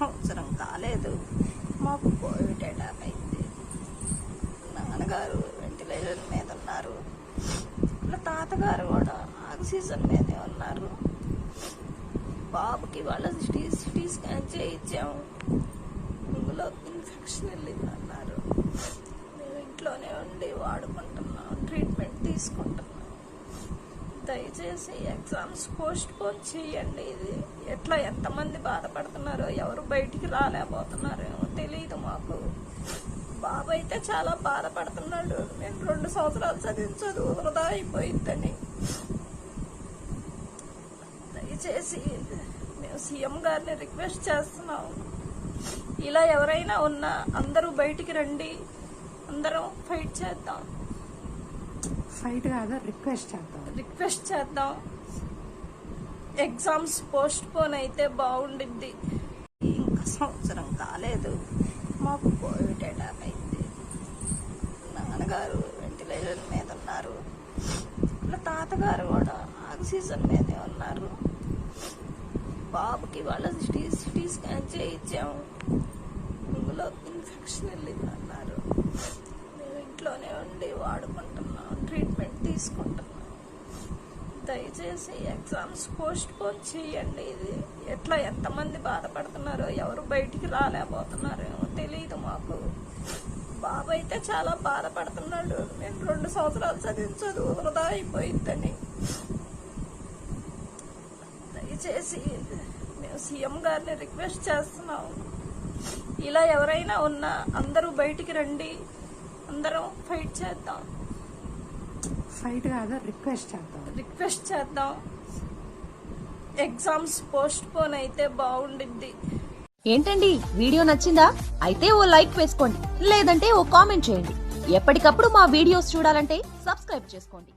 సంవత్సరం కాలేదు. మాకు కోవిడ్ అటాక్ అయింది. నాన్నగారు వెంటిలేటర్ మీద ఉన్నారు. నా తాతగారు కూడా ఆక్సిజన్ మీదే ఉన్నారు. బాబుకి వాళ్ళ సిటీ సిటీ స్కాన్ చేయించాము ఇందులో ఇన్ఫెక్షన్ వెళ్ళిందన్నారు. మేము ఇంట్లోనే ఉండి వాడుకుంటున్నాం. ట్రీట్మెంట్ తీసుకుంటాం దయచేసి ఎగ్జామ్స్ పోస్ట్ పోన్ చేయండి. ఇది ఎట్లా ఎంతమంది బాధపడుతున్నారో ఎవరు బయటికి రాలేకపోతున్నారో తెలియదు మాకు. బాబు అయితే చాలా బాధపడుతున్నాడు. నేను రెండు సంవత్సరాలు చదివించదు చదువు వృధా అయిపోయిందని. దయచేసి మేము సీఎం గారిని రిక్వెస్ట్ చేస్తున్నాం ఇలా ఎవరైనా ఉన్నా అందరూ బయటికి రండి. అందరం ఫైట్ చేద్దాం. ఫైట్ కాదు రిక్వెస్ట్ చేద్దాం. రిక్వెస్ట్ చేద్దాం. ఎగ్జామ్స్ పోస్ట్ పోన్ అయితే బాగుండిద్ది. ఇంకా సంవత్సరం కాలేదు. మాకు కోవిడ్ అటాక్ అయింది. నాన్నగారు వెంటిలేటర్ మీద ఉన్నారు. ఇలా తాతగారు కూడా ఆక్సిజన్ మీదే ఉన్నారు. బాబుకి వాళ్ళ సిటీ సిటీ స్కాన్ చేయించాము ఇందులో ఇన్ఫెక్షన్ వెళ్ళింది అన్నారు మేము ఇంట్లోనే ఉండి వాడుకుంటున్నాం ట్రీట్మెంట్ దయచేసి ఎగ్జామ్స్ పోస్ట్ పోన్ చేయండి. ఇది ఎట్లా ఎంతమంది బాధపడుతున్నారో ఎవరు బయటికి రాలేకపోతున్నారో తెలియదు మాకు. బాబు అయితే చాలా బాధపడుతున్నాడు. నేను రెండు సంవత్సరాలు చదివించదు చదువు వృధా అయిపోయిందని. దయచేసి మేము సీఎం గారిని రిక్వెస్ట్ చేస్తున్నాం. ఇలా ఎవరైనా ఉన్నా అందరూ బయటికి రండి. అందరం ఫైట్ చేద్దాం. ఫైట్ కాదు రిక్వెస్ట్ చేద్దాం. రిక్వెస్ట్ చేద్దాం. ఎగ్జామ్స్ పోస్ట్ పోన్ అయితే బాగుండిద్ది. ఏంటండి వీడియో నచ్చిందా? అయితే ఓ లైక్ వేసుకోండి లేదంటే ఓ కామెంట్ చేయండి. ఎప్పటికప్పుడు మా వీడియోస్ చూడాలంటే సబ్స్క్రైబ్ చేసుకోండి.